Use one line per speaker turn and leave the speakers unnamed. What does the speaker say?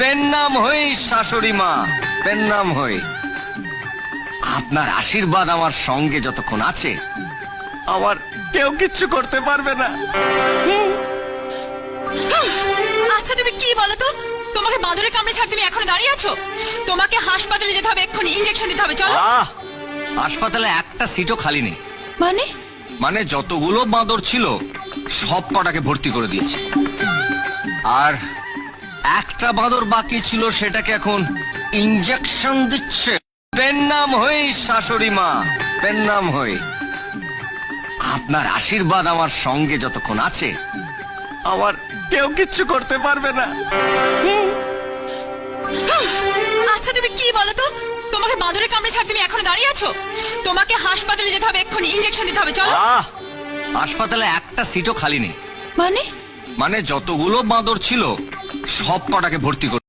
Pen নাম হই শাশুড়ি মা পেন নাম হই। আপনার আশীর্বাদ আমার সঙ্গে যতক্ষণ আছে আমার কেউ কিচ্ছু করতে পারবে না।
আচ্ছা তুমি কি বলো তো? তোমাকে বাঁদরের কামড়ে ছাড় তুমি এখনও দাঁড়িয়ে আছো? তোমাকে হাসপাতালে যেতে হবে এক্ষুনি ইঞ্জেকশন দিতে হবে চলো।
আহ হাসপাতালে একটা সিটও খালি নেই।
মানে?
মানে যতগুলো বাঁদর ছিল সব কটাকে ভর্তি করে দিয়েছে। আর একটা বাঁদর বাকি ছিল সেটাকে এখন ইঞ্জেকশন দিচ্ছে। পেন নাম হই শাশুড়ি মা পেন নাম হই। আপনার আশীর্বাদ আমার সঙ্গে যতক্ষণ আছে আমার কেউ কিচ্ছু করতে পারবে না।
আচ্ছা তুমি কি বলো তো? তোমাকে বাঁদরের কামড়ে ছাড় তুমি এখনও দাঁড়িয়ে আছো? তোমাকে হাসপাতালে যেতে হবে এক্ষুনি ইঞ্জেকশন দিতে হবে চলো।
হাসপাতালে একটা সিটও খালি নেই।
মানে?
মানে যতগুলো বাঁদর ছিল সব কটাকে ভর্তি করে